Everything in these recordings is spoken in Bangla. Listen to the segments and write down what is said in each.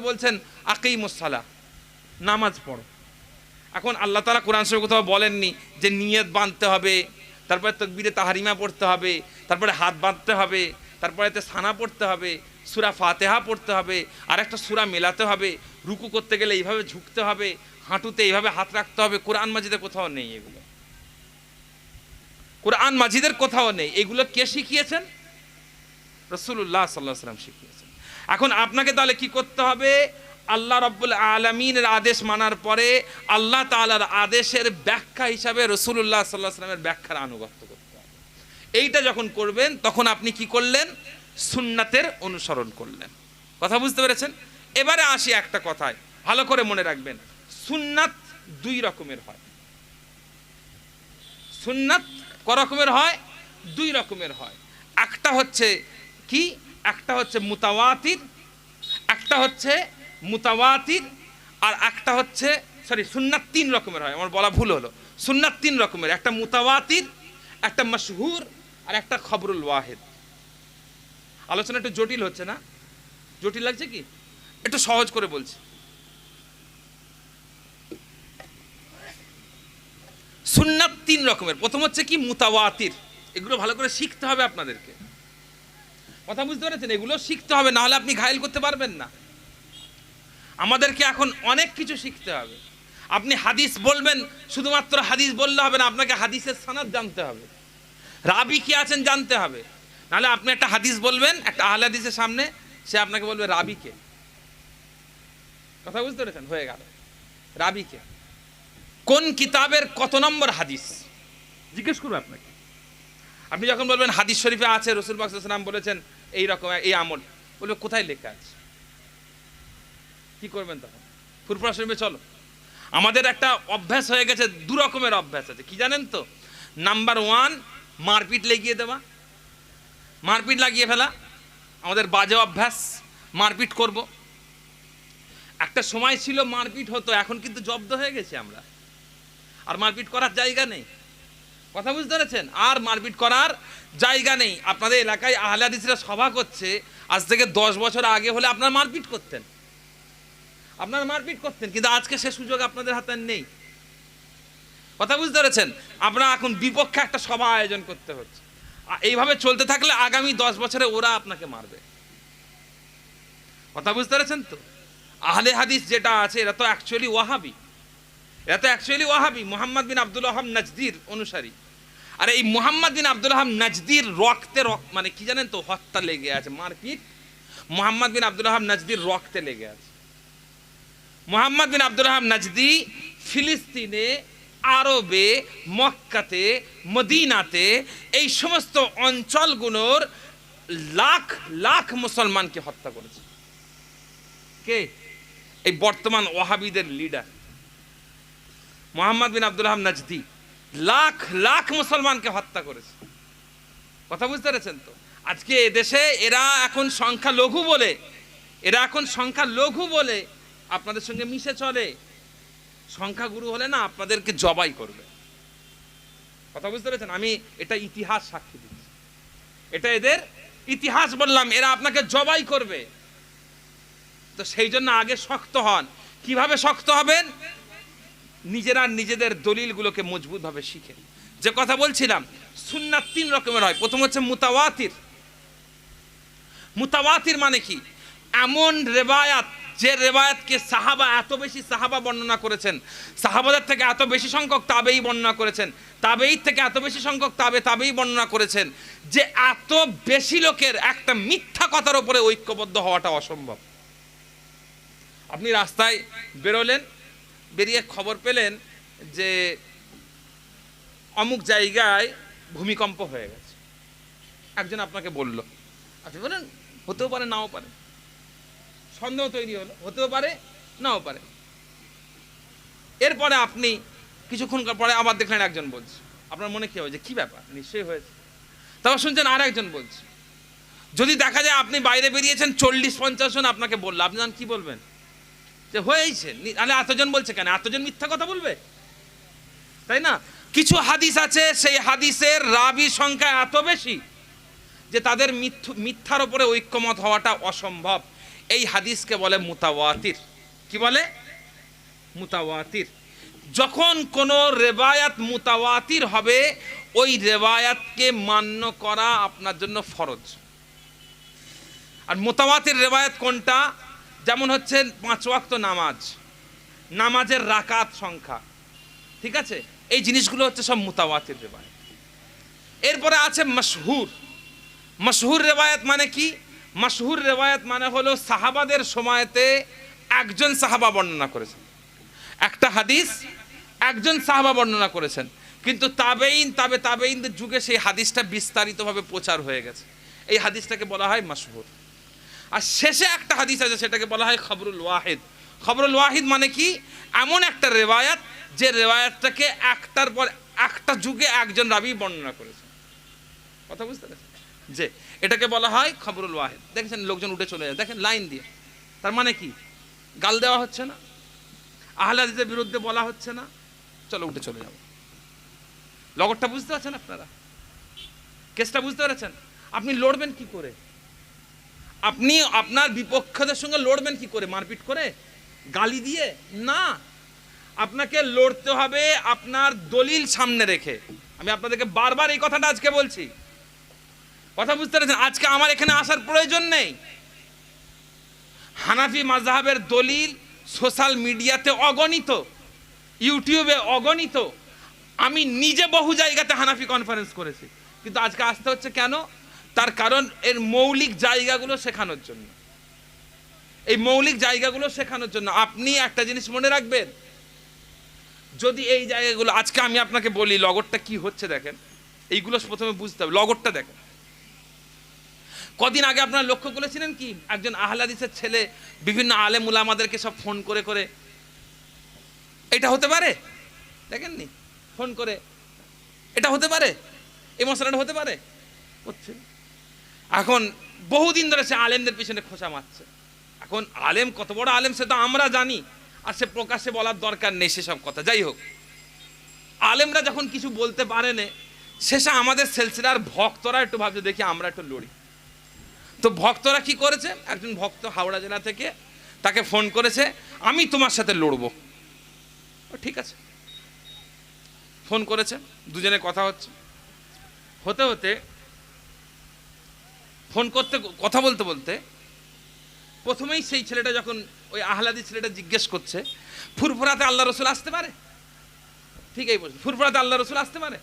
বলছেন আকেই মুসালা নামাজ পড়ো। এখন আল্লাহ তালা কোরআন শরীফ কোথাও বলেননি যে নিয়ত বাঁধতে হবে, তারপরে তকবিরে তাহারিমা পড়তে হবে, তারপরে হাত বাঁধতে হবে, তারপরে এতে সানা পড়তে হবে, সুরা ফাতেহা পড়তে হবে আর একটা সুরা মেলাতে হবে, রুকু করতে গেলে এইভাবে ঝুঁকতে হবে, হাঁটুতে এইভাবে হাত রাখতে হবে, কোরআন মাজিদের কোথাও নেই এগুলো। কোরআন মাজিদের কোথাও নেই, এগুলো কে শিখিয়েছেন? রসুল্লাহ সাল্লাহ সাল্লাম শিখিয়েছেন এখন আপনাকে তাহলে কি করতে হবে? আল্লাহ রব্বুল আলমিনের আদেশ মানার পরে আল্লাহ তালার আদেশের ব্যাখ্যা হিসাবে রসুল্লাহ সাল্লাহ সাল্লামের ব্যাখ্যার আনুগত্য করতে হবে। এইটা যখন করবেন, তখন আপনি কি করলেন? সুন্নাতের অনুসরণ করলেন। কথা বুঝতে পেরেছেন? এবারে আসি একটা কথায়। ভালো করে মনে রাখবেন। সুন্নাত দুই রকমের হয়। সুন্নাত ক রকমের হয়? দুই রকমের হয়। একটা হচ্ছে কি? একটা হচ্ছে মুতাওয়াতির একটা হচ্ছে মুতাওয়াতির আর একটা হচ্ছে, সরি, সুন্নাত তিন রকমের হয়, আমার বলা ভুল হলো। সুন্নাত তিন রকমের, একটা মুতাওয়াতির একটা মশহুর, আর একটা খবরুল ওয়াহেদ। আলোচনা একটু জটিল হচ্ছে না? জটিল লাগছে কি? একটু সহজ করে বলছি। সুন্নাত তিন রকমের, প্রথম হচ্ছে কি? মুতাওয়াতির। এগুলো ভালো করে শিখতে হবে আপনাদেরকে। কথা বুঝতে পেরেছেন? এগুলো শিখতে হবে না হলে আপনি ঘায়ল করতে পারবেন না। আমাদেরকে এখন অনেক কিছু শিখতে হবে। আপনি হাদিস বলবেন, শুধুমাত্র হাদিস বললে হবে না, আপনাকে হাদিসের সানাদ জানতে হবে। রাবি কি আছেন জানতে হবে। নাহলে আপনি একটা হাদিস বলবেন, একটা আহলে হাদিসের সামনে, সে আপনাকে বলবে রাবিকে কথা বুঝতে পেরেছেন? হয়ে গেল। রাবিকে কোন কিতাবের কত নম্বর হাদিস? জিজ্ঞেস করব আপনাকে। আপনি যখন বলবেন, হাদিস শরীফে আছে, রসুল বাকসাম বলেছেন এই রকম, এই আমল। বলবে, কোথায় লেখা আছে? কি করবেন তখন? ফুরফুরা চলো। আমাদের একটা অভ্যাস হয়ে গেছে, দু রকমের অভ্যাস আছে। কি জানেন তো? নাম্বার ওয়ান মারপিট লেগিয়ে দেওয়া। মারপিট লাগিয়ে ফেলা। আমাদের বাজে অভ্যাস, মারপিট করব। একটা সময় ছিল মারপিট হতো, এখন কিন্তু জব্দ হয়ে গেছে আমরা। আর মারপিট করার জায়গা নেই। কথা বুঝতে পেরেছেন? আর মারপিট করার জায়গা নেই। আপনাদের এলাকায় আহলে হাদিসরা সভা করছে, আজ থেকে দশ বছর আগে হলে আপনার মারপিট করতেন। আপনার মারপিট করতেন, কিন্তু আজকে সে সুযোগ আপনাদের হাতে নেই। কথা বুঝতে পেরেছেন? আপনারা এখন বিপক্ষে একটা সভা আয়োজন করতে হচ্ছে। এইভাবে চলতে থাকলে আগামী দশ বছরে ওরা আপনাকে মারবে। কথা বুঝতে পেরেছেন তো? আহলে হাদিস যেটা আছে, এরা তো অ্যাকচুয়ালি ওয়াহাবি। তো অ্যাকচুয়ালি ওয়াহাবি, মোহাম্মদ বিন আব্দুল ওহাব নজদির অনুসারী। আর এই মোহাম্মদ বিন আব্দুল ওহাব নজদির রক্তে রক্ত মানে কি জানেন তো, হত্যা লেগে আছে, মারপিট। মোহাম্মদ বিন আব্দুল ওহাব নজদির রক্তে লেগে আছে। মোহাম্মদ বিন আব্দুল ওহাব নজদি ফিলিস্তিনে, আরবে, মক্কাতে, মদিনাতে, এই সমস্ত অঞ্চলগুলোর লাখ লাখ মুসলমানকে হত্যা করেছে। কে? এই বর্তমান ওয়াহাবিদের লিডার মোহাম্মদ বিন আব্দুল হাম নজদি লাখ লাখ মুসলমানকে হত্যা করেছে। কথা বুঝতে পেরেছেন তো? আজকে এদেশে এরা এখন সংখ্যা লঘু বলে, এরা এখন সংখ্যা লঘু বলে আপনাদের সঙ্গে মিশে চলে। সংখ্যাগুরু হলে না আপনাদেরকে জবাই করবে। কথা বুঝতে পেরেছেন? আমি এটা ইতিহাস সাক্ষী দিচ্ছি। এটা এদের ইতিহাস বললাম, এরা আপনাকে জবাই করবে। তো সেই জন্য আগে শক্ত হন। কীভাবে শক্ত হবেন? নিজেরা নিজেদের দলিলগুলোকে মজবুতভাবে শিখেন যে কথা বলছিলাম, সুন্নাত তিন রকমের হয়। প্রথম হচ্ছে মুতাওয়াতির। মুতাওয়াতির মানে কি? এমন রেবায়াত যে রেবায়াতকে সাহাবা এত বেশি সাহাবা বর্ণনা করেছেন, সাহাবাদের থেকে এত বেশি সংখ্যক তাবেই বর্ণনা করেছেন তাবেই থেকে এত বেশি সংখ্যক তাবে তাবেই বর্ণনা করেছেন, যে এত বেশি লোকের একটা মিথ্যা কথার উপরে ঐক্যবদ্ধ হওয়াটা অসম্ভব। আপনি রাস্তায় বেরোলেন বেরিয়ে খবর পেলেন যে অমুক জায়গায় ভূমিকম্প হয়ে গেছে। একজন আপনাকে বলল, আপনি বলেন, হতেও পারে, নাও পারে। সন্দেহ তৈরি হলো, হতেও পারে, নাও পারে। এরপরে আপনি কিছুক্ষণ পরে আবার দেখলেন একজন বলছে, আপনার মনে কি হবে যে কি ব্যাপার? নিশ্চয়ই হয়েছে। তারপর শুনছেন আর একজন বলছে, যদি দেখা যায় আপনি বাইরে বেরিয়েছেন, চল্লিশ পঞ্চাশ জন আপনাকে বলল, আপনি কি বলবেন? যে হয়েছে? তাহলে এতজন বলছে কেন? এতজন মিথ্যা কথা বলবে? তাই না? কিছু হাদিস আছে, সেই হাদিসের রাবি সংখ্যা এত বেশি যে তাদের মিথ্যু- মিথ্যার ওপরে ঐক্যমত হওয়াটা অসম্ভব। এই হাদিসকে বলে মুতাওয়াতির। কি বলে? মুতাওয়াতির। যখন কোনো রেবায়াত মুতাওয়াতির হবে, ওই রেবায়াতকে মান্য করা আপনার জন্য ফরজ। আর মোতাওয়াতির রেবায়াত কোনটা? যেমন হচ্ছে পাঁচ ওয়াক্ত নামাজ, নামাজের রাকাত সংখ্যা, ঠিক আছে? এই জিনিসগুলো হচ্ছে সব মুতাওয়াতির রেবায়াত এরপরে আছে মশহুর। মশহুর রেবায়াত মানে কি? মশহুর রেবায়াত মানে হলো সাহাবাদের সময়তে একজন সাহাবা বর্ণনা করেছেন। একটা হাদিস, একজন সাহাবা বর্ণনা করেছেন। কিন্তু তাবেইন তাবে তাবেইনদের যুগে সেই হাদিসটা বিস্তারিতভাবে প্রচার হয়ে গেছে। এই হাদিসটাকে বলা হয় মশহুর। আর শেষে একটা হাদিস আছে, সেটাকে বলা হয় খবরুল ওয়াহিদ। খবরুল ওয়াহিদ মানে কি? এমন একটা রেওয়ায়াত, যে রেওয়ায়াতটাকে একটার পর একটা যুগে একজন রাবি বর্ণনা করেছে। কথা বুঝতে পেরেছেন? যে এটাকে বলা হয় খবরুল ওয়াহিদ। দেখেছেন, লোকজন উঠে চলে যায়। দেখেন, লাইন দিয়ে। তার মানে কি? গাল দেওয়া হচ্ছে না। আহলাদিদের বিরুদ্ধে বলা হচ্ছে না। চলো, উঠে চলে যাব। লগরটা বুঝতে পারছেন আপনারা? কেসটা বুঝতে পেরেছেন? আপনি লড়বেন কি করে? আপনি আপনার বিপক্ষদের সঙ্গে লড়বেন কি করে? মারপিট করে? গালি দিয়ে? না। আপনাকে লড়তে হবে আপনার দলিল সামনে রেখে। আমি আপনাদেরকে বারবার এই কথাটা আজকে বলছি। কথা বুঝতে পেরেছেন? আজকে আমার এখানে আসার প্রয়োজন নেই। হানাফি মাজাহাবের দলিল সোশ্যাল মিডিয়াতে অগণিত, ইউটিউবে অগণিত। আমি নিজে বহু জায়গাতে হানাফি কনফারেন্স করেছি। কিন্তু আজকে আসতে হচ্ছে কেন? তার কারণ এর মৌলিক জায়গাগুলো শেখানোর জন্য। এই মৌলিক জায়গাগুলো শেখানোর জন্য। আপনি একটা জিনিস মনে রাখবেন? যদি এই জায়গাগুলো, আজকে আমি আপনাকে বলি, লগরটা কি হচ্ছে দেখেন? এইগুলো প্রথমে বুঝতে হবে। লগরটা দেখেন। কদিন আগে আপনারা লক্ষ্য করেছিলেন কি? একজন আহলাদিসের ছেলে, বিভিন্ন আলেম উলামাদেরকে সব ফোন করে করে। এটা হতে পারে? দেখেননি? ফোন করে। এটা হতে পারে? এই মশলাটা হতে পারে? হচ্ছে। এখন বহুদিন ধরে সে আলেমদের পিছনে খোঁচা মারছে। এখন আলেম কত বড় আলেম সে তো আমরা জানি, আর সে প্রকাশ্যে বলার দরকার নেই সেসব কথা। যাই হোক, আলেমরা যখন কিছু বলতে পারে না, শেষে আমাদের সেলসিলার ভক্তরা একটু ভাবছে, দেখি আমরা একটু লড়ি। তো ভক্তরা কি করেছে? একজন ভক্ত হাওড়া জেলা থেকে তাকে ফোন করেছে, আমি তোমার সাথে লড়বো। ঠিক আছে। ফোন করেছে, দুজনে কথা হচ্ছে। হতে হতে ফোন করতে, কথা বলতে বলতে প্রথমেই সেই ছেলেটা যখন ওই আহলাদি ছেলেটা জিজ্ঞেস করছে, ফুরফুরাতে আল্লাহ রসুল আসতে পারে? ঠিক এই বলছে, ফুরফুরাতে আল্লাহ রসুল আসতে পারে?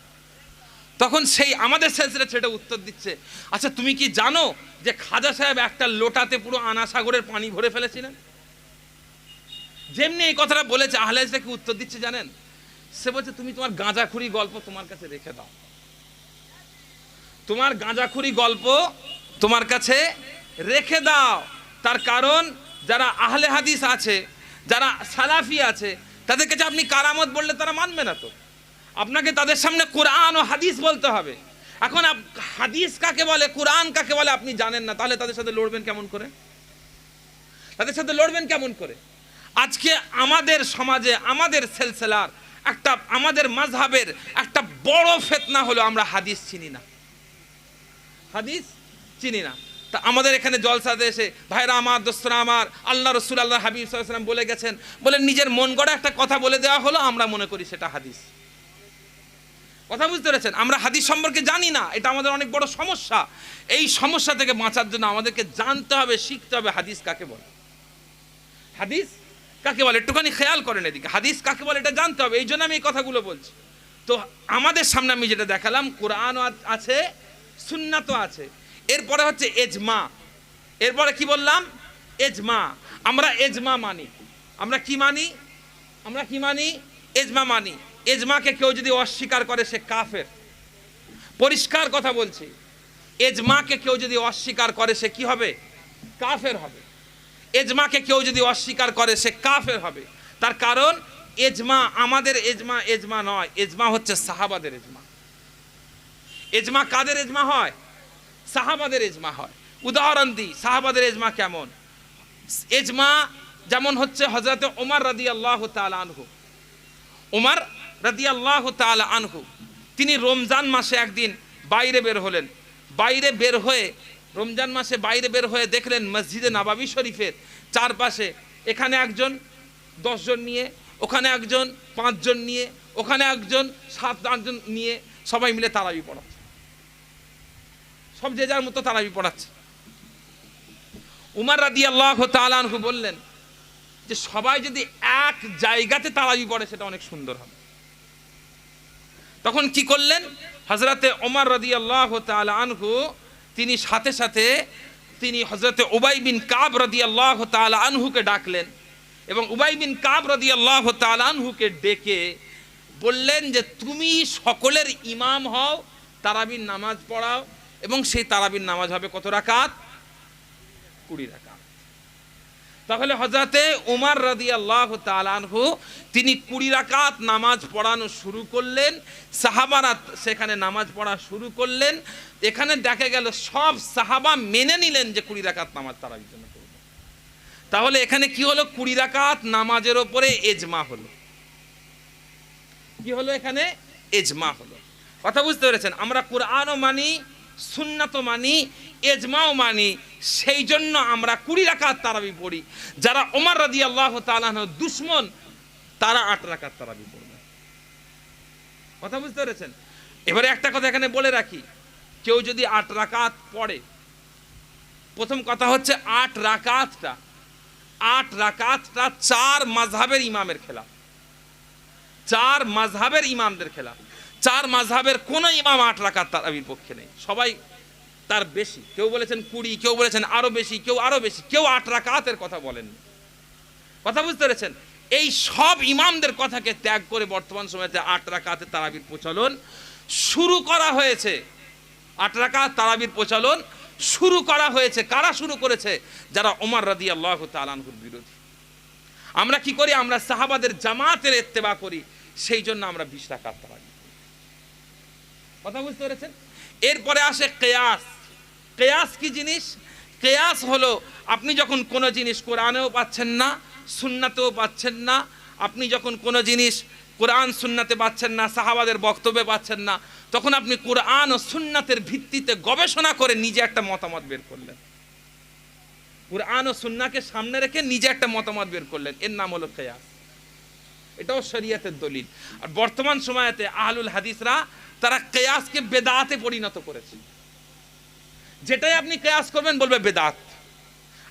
তখন সেই আমাদের সেলসিলা ছেলেটা উত্তর দিচ্ছে আচ্ছা তুমি কি জানো যে খাজা সাহেব একটা লোটাতে পুরো আনা সাগরের পানি ভরে ফেলেছিলেন? যেমনি এই কথাটা বলেছে আহলাদিসটা কি উত্তর দিচ্ছে জানেন? সে বলছে, তুমি তোমার গাঁজাখুরি গল্প তোমার কাছে রেখে দাও। তোমার গাঁজাখুরি গল্প তোমার কাছে রেখে দাও। তার কারণ যারা আহলে হাদিস আছে, যারা সালাফি আছে তাদের কাছে আপনি কারামত বললে তারা মানবে না তো। আপনাকে তাদের সামনে কোরআন ও হাদিস বলতে হবে। এখন হাদিস কাকে বলে, কোরআন কাকে বলে আপনি জানেন না, তাহলে তাদের সাথে লড়বেন কেমন করে? তাদের সাথে লড়বেন কেমন করে? আজকে আমাদের সমাজে, আমাদের সেলসেলার একটা, আমাদের মাঝহাবের একটা বড় ফেতনা হলো আমরা হাদিস চিনি না। হাদিস চিনি না। তা আমাদের এখানে জলসাতে এসে, ভাইরা আমার, দোস্তরা আমার, আল্লাহ রসুল আল্লাহ হাবিব সাল্লাম বলে গেছেন। বলে নিজের মন গড়া একটা কথা বলে দেওয়া হলো, আমরা মনে করি সেটা হাদিস। কথা বুঝতে পেরেছেন? আমরা হাদিস সম্পর্কে জানি না, এটা আমাদের অনেক বড় সমস্যা। এই সমস্যা থেকে বাঁচার জন্য আমাদেরকে জানতে হবে, শিখতে হবে হাদিস কাকে বলে। হাদিস কাকে বলে? একটুখানি খেয়াল করেন এদিকে। হাদিস কাকে বলে এটা জানতে হবে, এই জন্য আমি এই কথাগুলো বলছি। তো আমাদের সামনে আমি যেটা দেখালাম, কোরআনও আ- আছে, সুন্নাতও আছে। এরপরে হচ্ছে এজমা। এরপরে কি বললাম? এজমা। আমরা এজমা মানি। আমরা কি মানি? আমরা কি মানি? এজমা মানি। এজমাকে কেউ যদি অস্বীকার করে, সে কাফের। পরিষ্কার কথা বলছি। এজমাকে কেউ যদি অস্বীকার করে, সে কি হবে? কাফের হবে। এজমাকে কেউ যদি অস্বীকার করে, সে কাফের হবে। তার কারণ, এজমা আমাদের এজমা এজমা নয়। এজমা হচ্ছে সাহাবাদের এজমা। এজমা কাদের এজমা হয়? সাহাবাদের এজমা হয়। উদাহরণ দিই, সাহাবাদের এজমা কেমন? এজমা যেমন হচ্ছে হজরত ওমর রাদি আল্লাহ আনহু। ওমর রাদি আল্লাহ আনহু, তিনি রমজান মাসে একদিন বাইরে বের হলেন। বাইরে বের হয়ে, রমজান মাসে বাইরে বের হয়ে দেখলেন মসজিদে নাবাবি শরীফের চারপাশে এখানে একজন, দশজন নিয়ে, ওখানে একজন, পাঁচজন নিয়ে, ওখানে একজন, সাত আটজন নিয়ে সবাই মিলে তারাবি পড়াচ্ছে সব যে যার মতো তারাবি পড়াচ্ছে। উমার রাদি আল্লাহ তালানহু বললেন যে সবাই যদি এক জায়গাতে তারাবি পড়ে সেটা অনেক সুন্দর হবে। তখন কি করলেন? হজরতে ওমর রাদি আল্লাহ আনহু তিনি সাথে সাথে তিনি হজরতে উবাই বিন কাব রাদি আল্লাহ আনহুকে ডাকলেন এবং উবাই বিন কাব রাদি আল্লাহ আনহুকে ডেকে বললেন যে, তুমি সকলের ইমাম হও, তারাবির নামাজ পড়াও এবং সেই তারাবির নামাজ হবে কত রাকাত? কুড়ি রাকাত। তাহলে হজরতে উমার রাদি আল্লাহ তালানহু তিনি কুড়ি রাকাত নামাজ পড়ানো শুরু করলেন, সাহাবারা সেখানে নামাজ পড়া শুরু করলেন, এখানে দেখা গেল সব সাহাবা মেনে নিলেন যে কুড়ি রাকাত নামাজ তারা জন্য তাহলে এখানে কি হলো? কুড়ি রাকাত নামাজের ওপরে এজমা হলো। কি হলো এখানে? এজমা হলো। কথা বুঝতে পেরেছেন? আমরা কোরআনও মানি সুন্নাতও মানি, এজমাও মানি সেই জন্য আমরা কুড়ি রাকাত তারাবি পড়ি। যারা ওমর রাদি আল্লাহ তালাহ দুশ্মন, তারা আট রাকাত তারাবি পড়বে। কথা বুঝতে পেরেছেন? এবারে একটা কথা এখানে বলে রাখি, কেউ যদি আট রাকাত পড়ে, প্রথম কথা হচ্ছে আট রাকাতটা আট রাকাতটা চার মাঝহাবের ইমামের খেলা চার মাঝহাবের ইমামদের খেলা চার মাঝহাবের কোন ইমাম আট রাকাত তারাবির পক্ষে নেই। সবাই তার বেশি। কেউ বলেছেন কুড়ি, কেউ বলেছেন আরও বেশি, কেউ আরও বেশি। কেউ আট রাকাতের কথা বলেননি। কথা বুঝতে পেরেছেন? এই সব ইমামদের কথাকে ত্যাগ করে বর্তমান সময়তে আট রাকাতে তারাবির প্রচলন শুরু করা হয়েছে। আট রাকাত তারাবির প্রচলন শুরু করা হয়েছে। কারা শুরু করেছে? যারা ওমর রাদি আল্লাহ তালানহুর বিরোধী। আমরা কি করি? আমরা সাহাবাদের জামাতের এত্তেবা করি। সেই জন্য আমরা বিশ রাকাত তারাবি কথা বুঝতে পেরেছেন? এরপরে আসে কেয়াস। কেয়াস কি জিনিস? কেয়াস হলো আপনি যখন কোনো জিনিস কোরআনেও পাচ্ছেন না, সুন্নাতেও পাচ্ছেন না, আপনি যখন কোনো জিনিস কোরআন সুন্নাতে পাচ্ছেন না, সাহাবাদের বক্তব্যে পাচ্ছেন না, তখন আপনি কোরআন ও সুন্নাতের ভিত্তিতে গবেষণা করে নিজে একটা মতামত বের করলেন। কোরআন ও সুন্নাকে সামনে রেখে নিজে একটা মতামত বের করলেন। এর নাম হলো কেয়াস। এটাও শরিয়াতের দলিল। আর বর্তমান সময়তে আহলুল হাদিসরা তারা কেয়াসকে বেদাতে পরিণত করেছে। যেটাই আপনি কেয়াস করবেন, বলবে বেদাত।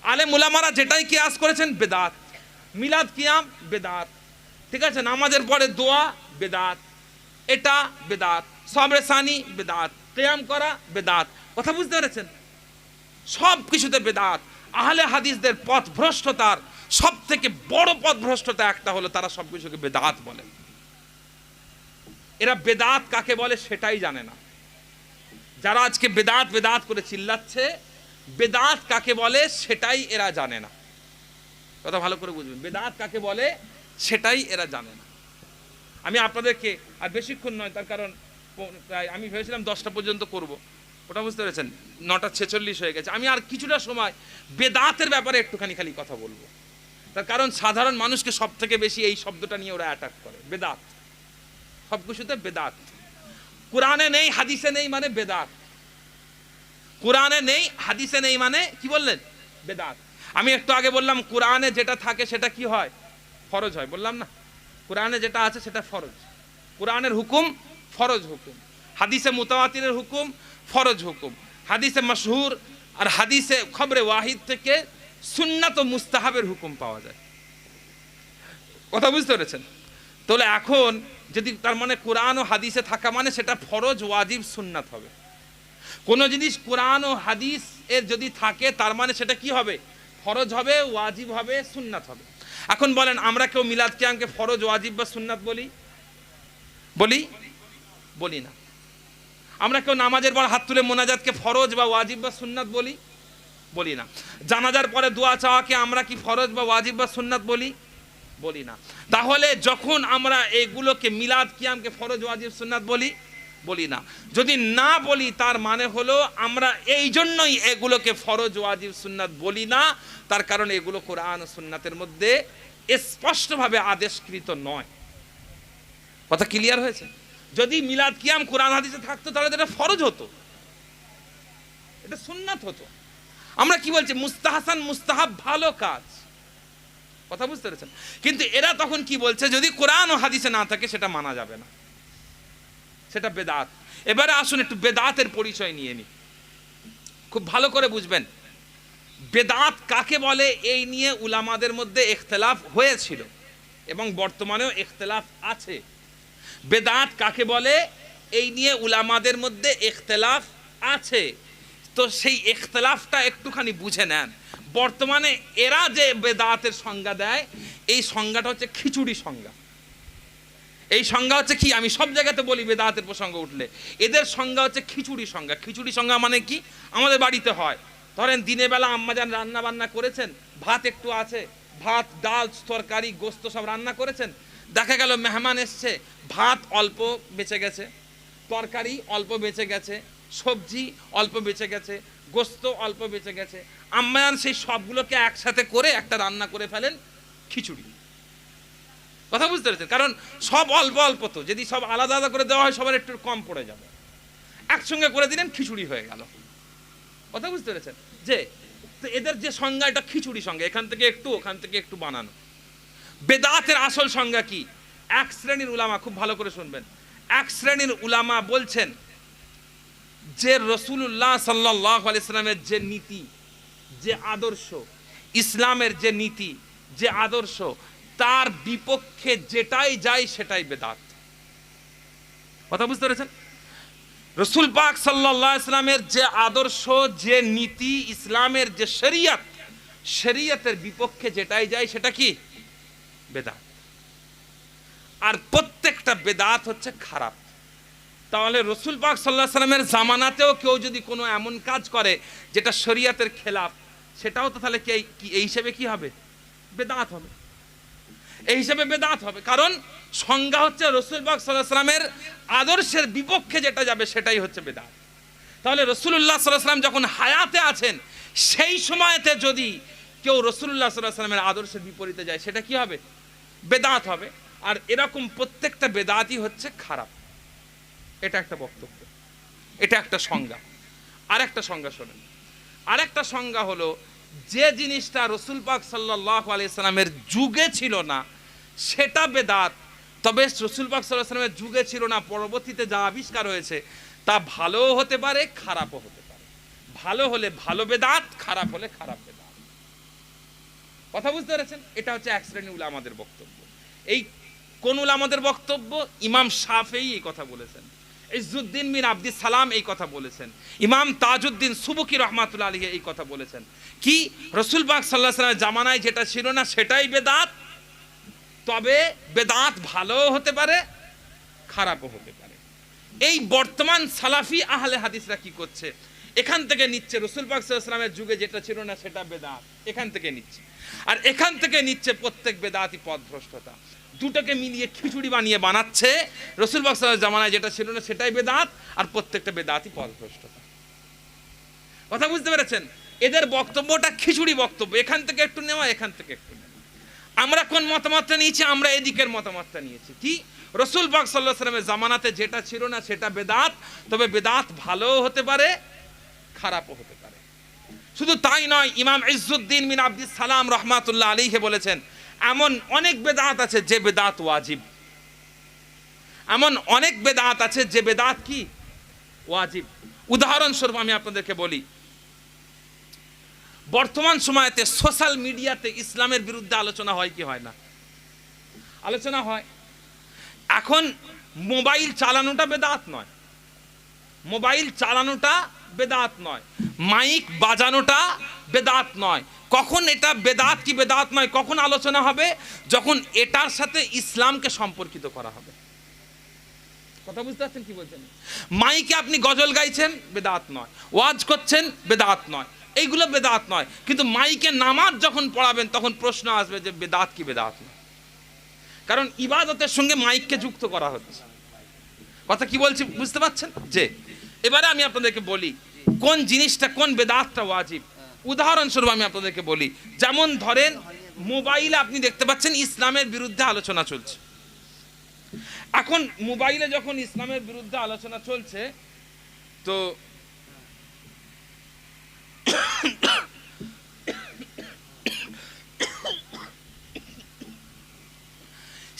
আলে মুলামারা যেটাই কেয়াস করেছেন, বেদাত। মিলাদ কিয়াম, বেদাত। ঠিক আছে? নামাজের পরে দোয়া, বেদাত। এটা, বেদাত। সবরে সানি, বেদাত। কেয়াম করা, বেদাত। কথা বুঝতে পেরেছেন? সব কিছুতে বেদাত। আহলে হাদিসদের পথ ভ্রষ্টতার সব থেকে বড় পথ ভ্রষ্টতা একটা হলো, তারা সব কিছুকে বেদাত বলে। এরা বেদাত কাকে বলে সেটাই জানে না। যারা আজকে বেদাত বেদাত করে চিল্লাচ্ছে, বেদাত কাকে বলে সেটাই এরা জানে না। কথা ভালো করে বুঝবেন, বেদাত কাকে বলে সেটাই এরা জানে না। আমি আপনাদেরকে, আর বেশিক্ষণ নয়, তার কারণ প্রায় আমি ভেবেছিলাম দশটা পর্যন্ত করব। ওটা বুঝতে পেরেছেন? নটা ছেচল্লিশ হয়ে গেছে। আমি আর কিছুটা সময় বেদাতের ব্যাপারে একটুখানি খালি কথা বলব। তার কারণ সাধারণ মানুষকে সব থেকে বেশি এই শব্দটা নিয়ে ওরা অ্যাটাক করে, বেদাত। সব কিছুতে বেদাত। কোরআনে নেই, হাদিসে নেই মানে বেদাত। কোরআনে নেই, হাদিসে নেই মানে কি বললেন? বেদাত। আমি একটু আগে বললাম, কোরআনে যেটা থাকে সেটা কি হয়? ফরজ হয়। বললাম না। কোরআনে যেটা আছে সেটা ফরজ। কোরআনের হুকুম, ফরজ হুকুম। হাদিসে মুতাওয়াতিরের হুকুম, ফরজ হুকুম। হাদিসে মশহুর আর হাদিসে খবরে ওয়াহিদ থেকে সুন্নাত মুস্তাহাবের হুকুম পাওয়া যায়। কথা বুঝতে পেরেছেন? তাহলে এখন যদি তার মানে কোরআন ও হাদিসে থাকা মানে সেটা ফরজ, ওয়াজিব, সুন্নাত হবে। কোনো জিনিস কোরআন ও হাদিস এর যদি থাকে, তার মানে সেটা কি হবে? ফরজ হবে, ওয়াজিব হবে, সুন্নাত হবে। এখন বলেন, আমরা কেউ মিলাদ কিয়ামকে ফরজ, ওয়াজিব বা সুন্নাত বলি? বলি? বলি না। আমরা কেউ নামাজের পর হাত তুলে মোনাজাতকে ফরজ বা ওয়াজিব বা সুন্নাত বলি? বলি না। জানাজার পরে দোয়া চাওয়াকে আমরা কি ফরজ বা ওয়াজিব বা সুন্নাত বলি? বলি না। তাহলে যখন আমরা এগুলোকে মিলাদ কিয়ামকে ফরজ, ওয়াজিব, সুন্নাত বলি বলি না। যদি না বলি, তার মানে হলো আমরা এই জন্যই এগুলোকে ফরজ, ওয়াজিব, সুন্নাত বলি না। তার কারণ এগুলো কোরআন সুন্নাতের মধ্যে স্পষ্টভাবে আদেশকৃত নয়। কথা ক্লিয়ার হয়েছে? যদি মিলাদ কিয়াম কোরআন হাদিসে থাকতো, তাহলে এটা ফরজ হতো। এটা সুন্নাত হতো। আমরা কি বলছি? মুস্তাহাসান, মুস্তাহাব ভালো কাজ। কথা বুঝতে পেরেছেন? কিন্তু এরা তখন কি বলছে, যদি কোরআন ও হাদিসে না থাকে, সেটা মানা যাবে না। সেটা বেদাত। এবারে আসুন, একটু বেদাতের পরিচয় নিয়ে নি। খুব ভালো করে বুঝবেন। বেদাত কাকে বলে, এই নিয়ে উলামাদের মধ্যে ইখতলাফ হয়েছিল এবং বর্তমানেও ইখতলাফ আছে। বেদাত কাকে বলে, এই নিয়ে উলামাদের মধ্যে ইখতলাফ আছে। তো সেই ইখতলাফটা একটুখানি বুঝে নেন। বর্তমানে এরা যে বেদাতের সংজ্ঞা দেয়, এই সংজ্ঞাটা হচ্ছে খিচুড়ি সংজ্ঞা। এই সংজ্ঞা হচ্ছে কি? আমি সব জায়গাতে বলি বেদাতের প্রসঙ্গ উঠলে। এদের সংজ্ঞা হচ্ছে খিচুড়ি সংজ্ঞা। খিচুড়ি সংজ্ঞা মানে কি? আমাদের বাড়িতে হয়। ধরেন দিনের বেলা আম্মাজান রান্না বান্না করেছেন, ভাত একটু আছে, ভাত, ডাল, তরকারি, গোস্ত সব রান্না করেছেন, দেখা গেল মেহমান এসছে, ভাত অল্প বেঁচে গেছে, তরকারি অল্প বেঁচে গেছে, সবজি অল্প বেঁচে গেছে, গোস্ত অল্প বেঁচে গেছে আম্মাজান সেই সবগুলোকে একসাথে করে একটা রান্না করে ফেলেন খিচুড়ি। কথা বুঝতে পেরেছেন? কারণ সব অল্প অল্প তো, যদি সব আলাদা আলাদা করে দেওয়া হয়, সবার একটু কম পড়ে যাবে। একসঙ্গে করে দিলেন, খিচুড়ি হয়ে গেল। কথা বুঝতে পেরেছেন? যে, তো এদের যে সংজ্ঞা, এটা খিচুড়ি সংজ্ঞা। এখান থেকে একটু, ওখান থেকে একটু বানানো। বেদাতের আসল সংজ্ঞা কি? এক শ্রেণির উলামা, খুব ভালো করে শুনবেন। এক শ্রেণির উলামা বলছেন যে রসুল্লাহ সাল্লাহ আলাইস্লামের যে নীতি যে আদর্শ, ইসলামের যে নীতি, যে আদর্শ, তার বিপক্ষে যেটাই যায় সেটাই বেদাত। কথা বুঝতে পেরেছেন? রসুল পাক সাল্লাহ ইসলামের যে আদর্শ, যে নীতি, ইসলামের যে শরিয়ত, শরিয়তের বিপক্ষে যেটাই যায় সেটা কি? বেদাত। আর প্রত্যেকটা বেদাত হচ্ছে খারাপ। তাহলে রসুল পাক সাল্লাহ সাল্লামের জামানাতেও কেউ যদি কোনো এমন কাজ করে যেটা শরিয়াতের খেলাফ, সেটাও তো তাহলে কি এই- হিসেবে কি হবে? বেদাত হবে। এই হিসেবে বেদাত হবে। কারণ সংজ্ঞা হচ্ছে রসুল পাক সাল্লাহ সাল্লামের আদর্শের বিপক্ষে যেটা যাবে, সেটাই হচ্ছে বেদাত। তাহলে রসুল্লাহ সাল্লাহ সাল্লাম যখন হায়াতে আছেন, সেই সময়তে যদি কেউ রসুল্লাহ সাল্লাহ সাল্লামের আদর্শের বিপরীতে যায়, সেটা কি হবে? বেদাত হবে। আর এরকম প্রত্যেকটা বেদাতই হচ্ছে খারাপ। এটা একটা বক্তব্য। এটা একটা সংজ্ঞা। আর একটা সংজ্ঞা শোনেন। আর একটা সংজ্ঞা হলো, যে জিনিসটা রসুল পাক সাল্লাহ আলিয়াল্লামের যুগে ছিল না, সেটা বেদাত। তবে রসুল পাক সাল্লাহ সাল্লামের যুগে ছিল না, পরবর্তীতে যা আবিষ্কার হয়েছে, তা ভালোও হতে পারে, খারাপও হতে পারে। ভালো হলে ভালো বেদাত, খারাপ হলে খারাপ বেদাত। কথা বুঝতে পেরেছেন? এটা হচ্ছে এক শ্রেণি উলামাদের বক্তব্য। এই কোন উলামাদের বক্তব্য? ইমাম সাফেই এই কথা বলেছেন। ইজুদ্দিন মিন আব্দিস সালাম এই কথা বলেছেন। ইমাম তাজউদ্দিন সুবুকি রহমাতুল্লাহ আলী এই কথা বলেছেন। কি? রসুল পাক সাল্লাহ সাল্লামের জামানায় যেটা ছিল না, সেটাই বেদাত? তবে বেদাত ভালোও হতে পারে, খারাপও হতে পারে। এই বর্তমান সালাফি আহলে হাদিসরা কি করছে? এখান থেকে নিচ্ছে, রসুল পাক সাল্লামের যুগে যেটা ছিল না, সেটা বেদাত। এখান থেকে নিচ্ছে। আর এখান থেকে নিচ্ছে প্রত্যেক বেদাতি পথভ্রষ্টতা। দুটোকে মিলিয়ে খিচুড়ি বানিয়ে বানাচ্ছে রসুল পাক জামানায়, যেটা ছিল না সেটাই বেদাত আর প্রত্যেকটা বেদাতি পথভ্রষ্টতা কথা বুঝতে পেরেছেন? এদের বক্তব্যটা খিচুড়ি বক্তব্য। এখান থেকে একটু নেওয়া, এখান থেকে একটু আমরা কোন মতামতটা নিয়েছি? আমরা এদিকের মতামতটা নিয়েছি। কি? রসুল পাক সাল্লাহ জামানাতে যেটা ছিল না সেটা বেদাত, তবে বেদাত ভালোও হতে পারে, খারাপও হতে পারে। শুধু তাই নয়, ইমাম ইজ্জুদ্দিন মিন আব্দিস সালাম রহমাতুল্লাহ আলীহে বলেছেন এমন অনেক বেদাত আছে যে বেদাত ওয়াজিব। এমন অনেক বেদাত আছে যে বেদাত কি? ওয়াজিব। উদাহরণস্বরূপ আমি আপনাদেরকে বলি, বর্তমান সময়তে সোশ্যাল মিডিয়াতে ইসলামের বিরুদ্ধে আলোচনা হয় কি হয় না? আলোচনা হয়। এখন মোবাইল চালানোটা বেদাত নয়। মোবাইল চালানোটা বেদাত নয়। মাইক বাজানোটা বেদাত নয়। কখন এটা বেদাত কি বেদাত নয়, কখন আলোচনা হবে? যখন এটার সাথে ইসলামকে সম্পর্কিত করা হবে। কথা বুঝতে পারছেন কি বলছেন? মাইকে আপনি গজল গাইছেন, বেদাত নয়। ওয়াজ করছেন, বেদাত নয়। এইগুলো বেদাত নয়। কিন্তু মাইকে নামাজ যখন পড়াবেন, তখন প্রশ্ন আসবে যে বেদাত কি বেদাত নয়? কারণ ইবাদতের সঙ্গে মাইককে যুক্ত করা হচ্ছে। কথা কি বলছি, বুঝতে পারছেন? যে, এবারে আমি আপনাদেরকে বলি, কোন জিনিসটা, কোন বেদাতটা ওয়াজিব? উদাহরণস্বরূপ আমি আপনাদেরকে বলি, যেমন ধরেন মোবাইলে আপনি দেখতে পাচ্ছেন ইসলামের বিরুদ্ধে আলোচনা চলছে। এখন মোবাইলে যখন ইসলামের বিরুদ্ধে আলোচনা চলছে, তো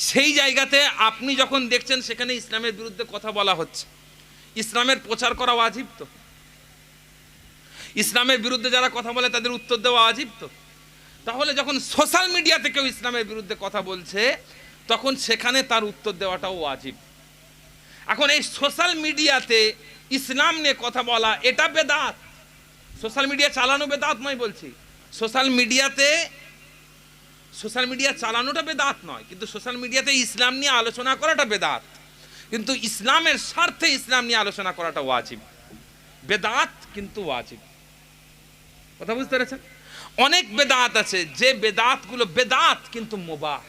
সেই জায়গাতে আপনি যখন দেখছেন সেখানে ইসলামের বিরুদ্ধে কথা বলা হচ্ছে। ইসলামের প্রচার করা ওয়াজিব তো। ইসলামের বিরুদ্ধে যারা কথা বলে তাদের উত্তর দেওয়া ওয়াজিব তো। তাহলে যখন সোশ্যাল মিডিয়াতে কেউ ইসলামের বিরুদ্ধে কথা বলছে, তখন সেখানে তার উত্তর দেওয়াটাও ওয়াজিব এখন এই সোশ্যাল মিডিয়াতে ইসলাম নিয়ে কথা বলা, এটা বেদাত। সোশ্যাল মিডিয়া চালানো বেদাত নয় বলছি। সোশ্যাল মিডিয়াতে, সোশ্যাল মিডিয়া চালানোটা বেদাত নয়, কিন্তু সোশ্যাল মিডিয়াতে ইসলাম নিয়ে আলোচনা করাটা বেদাত। কিন্তু ইসলামের স্বার্থে ইসলাম নিয়ে আলোচনা করাটা ওয়াজিব বেদাত কিন্তু ওয়াজিব কথা বুঝতে পেরেছেন? অনেক বেদাত আছে, যে বেদাতগুলো, বেদাত কিন্তু মোবাহ।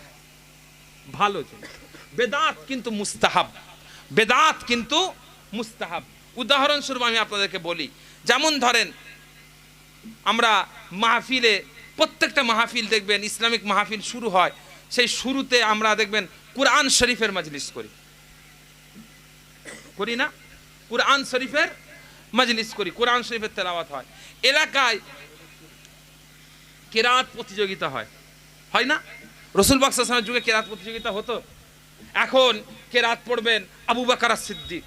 ভালো জিনিস। বেদাত কিন্তু মুস্তাহাব। বেদাত কিন্তু মুস্তাহাব। উদাহরণস্বরূপ আমি আপনাদেরকে বলি, যেমন ধরেন, আমরা মাহফিলে, প্রত্যেকটা মাহফিল দেখবেন, ইসলামিক মাহফিল শুরু হয়, সেই শুরুতে আমরা দেখবেন কুরআন শরীফের মজলিস করি। করি না? কুরআন শরীফের মজলিস করি, কোরআন শরীফের তেলাওয়াত হয়। এলাকায় কেরাত প্রতিযোগিতা হয়। হয় না? রসুল বাক্সার যুগে কেরাত প্রতিযোগিতা হতো। এখন কেরাত পড়বেন আবু বাকার সিদ্দিক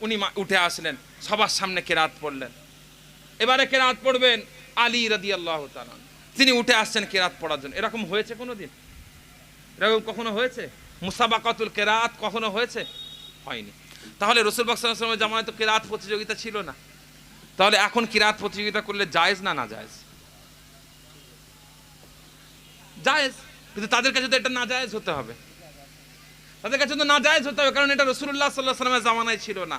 উনি উঠে আসলেন, সবার সামনে কেরাত পড়লেন। এবারে কেরাত পড়বেন আলী রাদি আল্লাহ তিনি উঠে আসছেন কেরাত পড়ার জন্য। এরকম হয়েছে কোনো দিন এরকম কখনো হয়েছে? মুসাবাকাতুল কেরাত কখনো হয়েছে? হয়নি। তাহলে রসুল বাক্সামের জামানায় তো কেরাত প্রতিযোগিতা ছিল না। তাহলে এখন কিরাত প্রতিযোগিতা করলে জায়েজ না না জায়েজ? জায়েজ, কিন্তু তাদের কাছে তো এটা না জায়েজ হতে হবে। তাদের কাছে তো না জায়েজ হতে হবে, কারণ এটা রসুল্লাহ সাল্লাহ সাল্লামের জামানায় ছিল না।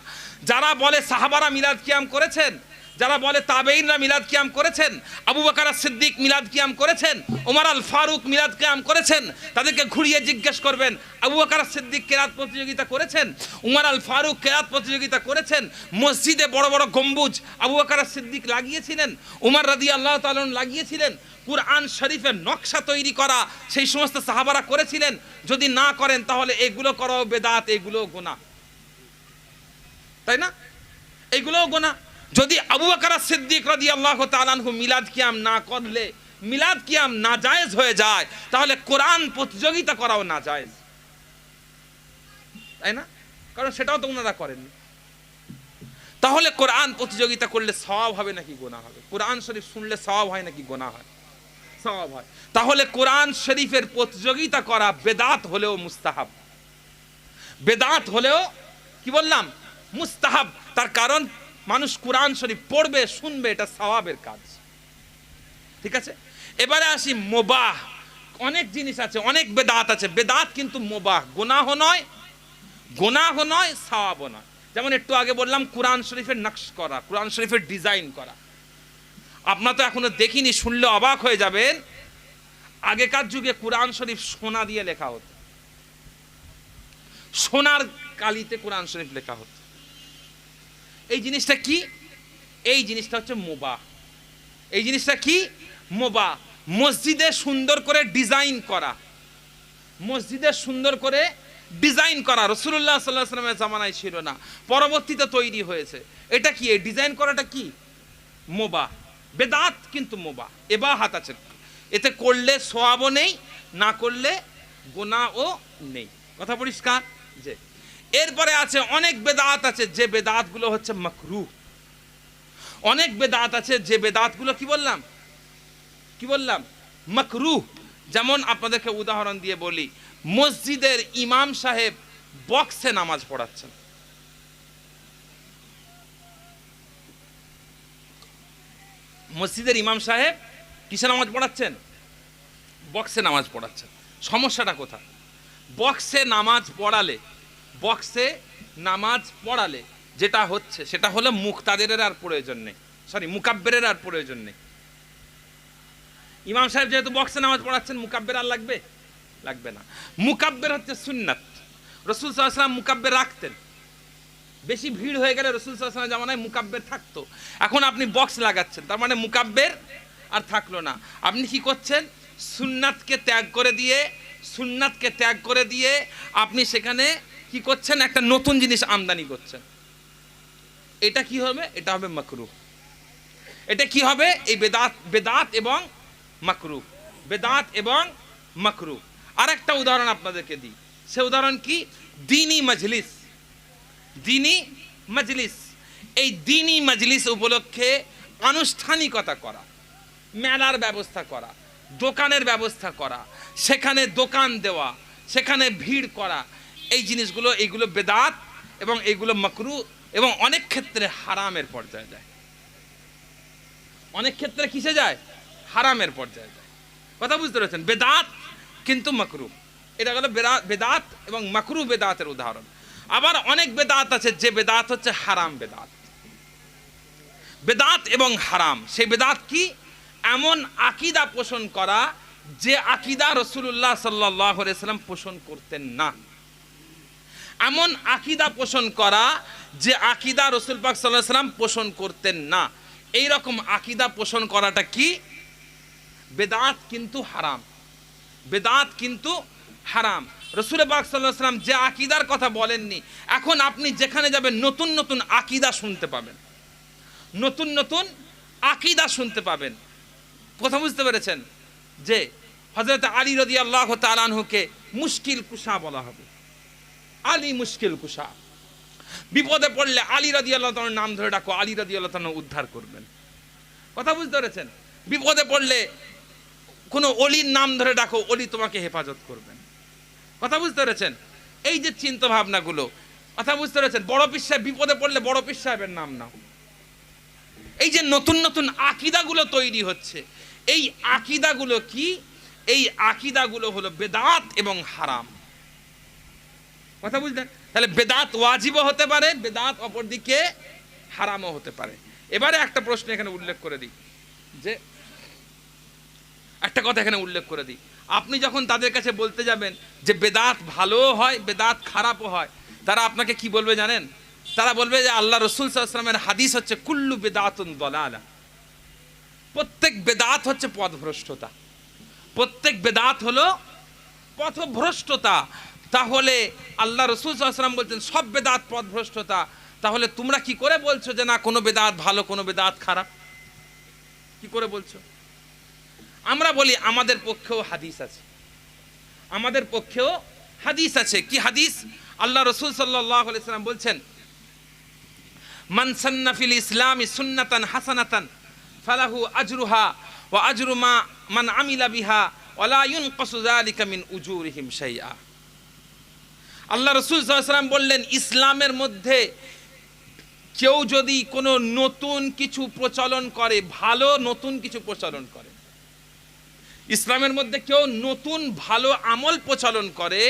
যারা বলে সাহাবারা মিলাদ কিয়াম করেছেন, যারা বলে তাবেইনরা মিলাদ কিয়াম করেছেন, আবু বাকার সিদ্দিক মিলাদ কিয়াম করেছেন, ওমর আল ফারুক মিলাদ কিয়াম করেছেন, তাদেরকে ঘুরিয়ে জিজ্ঞেস করবেন, আবু বাকার সিদ্দিক কেরাত প্রতিযোগিতা করেছেন উমর আল ফারুক কেরাত প্রতিযোগিতা করেছেন, মসজিদে বড় বড় গম্বুজ আবু বাকার সিদ্দিক লাগিয়েছিলেন উমর রাদি আল্লাহ তালন লাগিয়েছিলেন কুরআন শরীফের নকশা তৈরি করা, সেই সমস্ত সাহাবারা করেছিলেন। যদি না করেন, তাহলে এগুলো করাও বেদাত, এগুলো গোনা। তাই না? এগুলোও গোনা। যদি আবু বকর সিদ্দিক রাদিয়াল্লাহু তাআলা আনহু মিলাদ কিয়াম না করলে, মিলাদ কিয়াম না জায়েজ হয়ে যায়, তাহলে কোরআন প্রতিযোগিতা করাও না জায়েজ তাই না? কারণ সেটাও তো ওনারা করেননি। তাহলে কোরআন প্রতিযোগিতা করলে সওয়াব হবে নাকি গোনা হবে? কোরআন শরীফ শুনলে সওয়াব হয় নাকি গোনা হয়? হয়। তাহলে কোরআন শরীফের প্রতিযোগিতা করা বেদাত হলেও মুস্তাহাব। বেদাত হলেও, কি বললাম? মুস্তাহাব। তার কারণ মানুষ কোরআন শরীফ পড়বে, শুনবে, এটা সওয়াবের কাজ। ঠিক আছে? এবারে আসি মোবাহ। অনেক জিনিস আছে, অনেক বেদাত আছে। বেদাত কিন্তু মোবাহ। গুনাহ নয় গুনাহ নয়, সওয়াবও নয়। যেমন একটু আগে বললাম, কোরআন শরীফের নকশ করা, কোরআন শরীফের ডিজাইন করা। আপনার তো এখনও দেখিনি, শুনলে অবাক হয়ে যাবেন। আগেকার যুগে কোরআন শরীফ সোনা দিয়ে লেখা হতো। সোনার কালিতে কোরআন শরীফ লেখা হতো। এই জিনিসটা কি? এই জিনিসটা হচ্ছে মোবা এই জিনিসটা কি? মোবা মসজিদে সুন্দর করে ডিজাইন করা। মসজিদে সুন্দর করে ডিজাইন করা। রসুল্লাহ সাল্লাহ সাল্লামের জামানায় ছিল না। পরবর্তীতে তৈরি হয়েছে। এটা কি? এই ডিজাইন করাটা কি? মোবা বেদাত কিন্তু মোবা এবা হাত আছে। এতে করলে সোয়াবও নেই, না করলে গোনাও নেই। কথা পরিষ্কার? যে এরপরে আছে অনেক বেদাত আছে, যে বেদাতগুলো হচ্ছে মকরু। অনেক বেদাত আছে, যে বেদাতগুলো কি বললাম? কি বললাম? মকরু। যেমন আপনাদেরকে উদাহরণ দিয়ে বলি, মসজিদের ইমাম সাহেব বক্সে নামাজ পড়াচ্ছেন। মসজিদের ইমাম সাহেব কিসে নামাজ পড়াচ্ছেন? বক্সে নামাজ পড়াচ্ছেন। সমস্যাটা কোথায়? বক্সে নামাজ পড়ালে, বক্সে নামাজ পড়ালে যেটা হচ্ছে, সেটা হলো মুক্তাদের আর প্রয়োজন নেই। সরি মুকাব্বেরের আর প্রয়োজন নেই। ইমাম সাহেব যেহেতু বক্সে নামাজ পড়াচ্ছেন, মুকাব্বের আর লাগবে? লাগবে না। মুকাব্বের হচ্ছে সুন্নাত। রসুল সাল্লাম মুকাব্বের রাখতেন। বেশি ভিড় হয়ে গেলে রসুল সাল্লাম জামানায় মুকাব্বের থাকতো। এখন আপনি বক্স লাগাচ্ছেন, তার মানে মুকাব্বের আর থাকল না। আপনি কি করছেন? সুন্নাতকে ত্যাগ করে দিয়ে, সুন্নাতকে ত্যাগ করে দিয়ে আপনি সেখানে কি করছেন? একটা নতুন জিনিস আমদানি করছেন। এটা কি হবে? এটা হবে মকরু। এটা কি হবে? এই বেদাত বেদাত এবং মাকরু। বেদাত এবং মাকরু। আর একটা উদাহরণ আপনাদেরকে দিই। সে উদাহরণ কি? দিনী মজলিস। দিনী মজলিস। এই দিনী মজলিস উপলক্ষে আনুষ্ঠানিকতা করা, মেলার ব্যবস্থা করা, দোকানের ব্যবস্থা করা, সেখানে দোকান দেওয়া, সেখানে ভিড় করা, এই জিনিসগুলো, এইগুলো বেদাত এবং এইগুলো মকরু এবং অনেক ক্ষেত্রে হারামের পর্যায়ে যায়। অনেক ক্ষেত্রে কিসে যায়? হারামের পর্যায়ে যায়। কথা বুঝতে পেরেছেন? বেদাত কিন্তু মকরু। এটা হলো বেদাত এবং মকরু বেদাতের উদাহরণ। আবার অনেক বেদাত আছে, যে বেদাত হচ্ছে হারাম বেদাত। বেদাত এবং হারাম, সেই বেদাত কি? এমন আকিদা পোষণ করা যে আকিদা রসুল্লাহ সাল্লাহ সাল্লাম পোষণ করতেন না। এমন আকিদা পোষণ করা যে আকিদা রসুল পাক সাল্লাহ সাল্লাম পোষণ করতেন না। এই রকম আকিদা পোষণ করাটা কি? বেদাত কিন্তু হারাম। বেদাত কিন্তু হারাম। রসুল পাক সাল্লাহ সাল্লাম যে আকিদার কথা বলেননি, এখন আপনি যেখানে যাবেন নতুন নতুন আকিদা শুনতে পাবেন। নতুন নতুন আকিদা শুনতে পাবেন। কথা বুঝতে পেরেছেন? যে হজরত আলী রদি আল্লাহ তালানহুকে মুশকিল কুষা বলা হবে। আলী মুশকিল কুষা বিপদে পড়লে আলী রাদি আল্লাহ নাম ধরে ডাকো, আলী রাদি আল্লাহ উদ্ধার করবেন। কথা বুঝতে পেরেছেন? বিপদে পড়লে কোনো অলির নাম ধরে ডাকো, অলি তোমাকে হেফাজত করবেন। কথা বুঝতে পেরেছেন? এই যে চিন্তা ভাবনাগুলো কথা বুঝতে পেরেছেন? বড় পীর বিপদে পড়লে বড় পীর সাহেবের নাম নাও। এই যে নতুন নতুন আকিদাগুলো তৈরি হচ্ছে, এই আকিদাগুলো কি? এই আকিদাগুলো হলো বেদাত এবং হারাম। কথা বুঝলেন? তাহলে বেদাত ওয়াজিবও হতে পারে, বেদাত অপরদিকে হারামও হতে পারে। এবারে একটা প্রশ্ন এখানে উল্লেখ করে দিই, যে একটা কথা এখানে উল্লেখ করে দিই। আপনি যখন তাদের কাছে বলতে যাবেন যে বেদাত ভালোও হয়, বেদাত খারাপও হয়, তারা আপনাকে কি বলবে জানেন? তারা বলবে যে আল্লাহ রসুল সাল্লামের হাদিস হচ্ছে, কুল্লু বেদাতুন দলালা। প্রত্যেক বেদাত হচ্ছে পথভ্রষ্টতা। প্রত্যেক বেদাত হলো পথভ্রষ্টতা। তাহলে আল্লাহ রসুল সাল্লাম বলছেন, সব বেদাত পথভ্রষ্টতা। তাহলে তোমরা কি করে বলছো যে না, কোনো বেদাত ভালো, কোনো বেদাত খারাপ? কি করে বলছো? আমরা বলি আমাদের পক্ষেও হাদিস আছে। আমাদের পক্ষেও হাদিস আছে। কি হাদিস? আল্লাহ রসুল সাল্লাম বলছেন, মান সান্নাফিল ইসলামি সুন্নাতান হাসানাতান ফালাহু আজরুহা ও আজরুমা মান আমিলা বিহা ওয়ালা ইউনকাসু যালিকা মিন উজুরিহিম শাইআ। আল্লাহ রসুল সাল্লাম বললেন, ইসলামের মধ্যে কেউ যদি কোনো নতুন কিছু প্রচলন করে, ভালো নতুন কিছু প্রচলন করে ইসলামের মধ্যে কেউ নতুন ভালো আমল প্রচলন করে,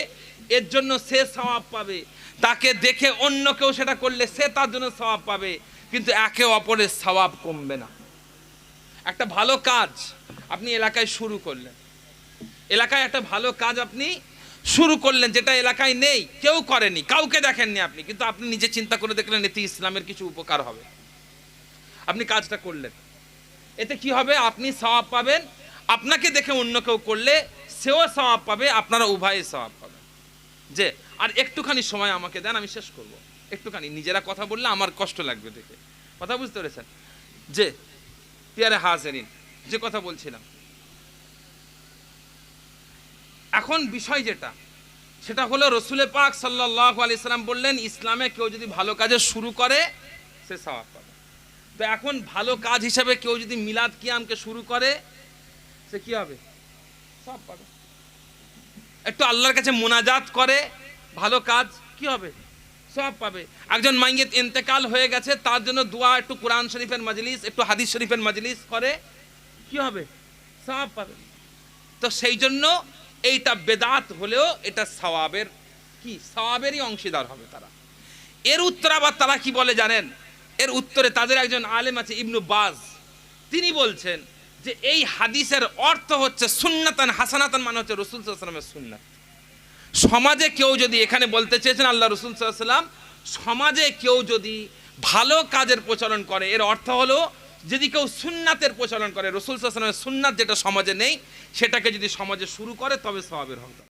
এর জন্য সে স্বভাব পাবে। তাকে দেখে অন্য কেউ সেটা করলে সে তার জন্য স্বভাব পাবে, কিন্তু একে অপরের স্বভাব কমবে না। একটা ভালো কাজ আপনি এলাকায় শুরু করলেন। এলাকায় একটা ভালো কাজ আপনি শুরু করলেন যেটা এলাকায় নেই, কেউ করেনি, কাউকে দেখেননি আপনি, কিন্তু আপনি নিজে চিন্তা করে দেখলেন এতে ইসলামের কিছু উপকার হবে। আপনি কাজটা করলেন। এতে কি হবে? আপনি স্বভাব পাবেন আপনাকে দেখে অন্য কেউ করলে সেও সওয়াব পাবে, আপনারা উভয়ে সওয়াব পাবেন। যে, আর একটুখানি সময় আমাকে দেন, আমি শেষ করব। একটুখানি, নিজেরা কথা বললে আমার কষ্ট লাগবে দেখে। কথা বুঝতে পেরেছেন? যে, পিয়ারে হাজারিন, যে কথা বলছিলাম। এখন বিষয় যেটা, সেটা হলো রসুলে পাক সাল্লাহ আলি সাল্লাম বললেন, ইসলামে কেউ যদি ভালো কাজে শুরু করে, সে সওয়াব পাবে। তো এখন ভালো কাজ হিসাবে কেউ যদি মিলাদ কিয়ামকে শুরু করে সে কি হবে? সব পাবে। একটু আল্লাহর কাছে মোনাজাত করে ভালো কাজ কি হবে? সব পাবে। একজন মাইয়েত ইন্তেকাল হয়ে গেছে তার জন্য দোয়া একটু কোরআন শরীফের মজলিস একটু হাদিস শরীফের মজলিস করে কি হবে? সব পাবে। তো সেই জন্য এইটা বেদাত হলেও এটা সওয়াবের কি? সওয়াবেরই অংশীদার হবে তারা। এর উত্তর আবার তারা কি বলে জানেন? এর উত্তরে তাদের একজন আলেম আছে ইবনু বাজ। তিনি বলছেন যে এই হাদিসের অর্থ হচ্ছে সুন্নাতান হাসানাতান মানে হচ্ছে রসুল সাল্লামের সুন্নাত। সমাজে কেউ যদি এখানে বলতে চেয়েছেন আল্লাহ রসুল সাল্লাম সমাজে কেউ যদি ভালো কাজের প্রচলন করে, এর অর্থ হলো যদি কেউ সুন্নাতের প্রচলন করে, রসুল সাল্লামের সুন্নাত যেটা সমাজে নেই, সেটাকে যদি সমাজে শুরু করে, তবে স্বভাবের হবে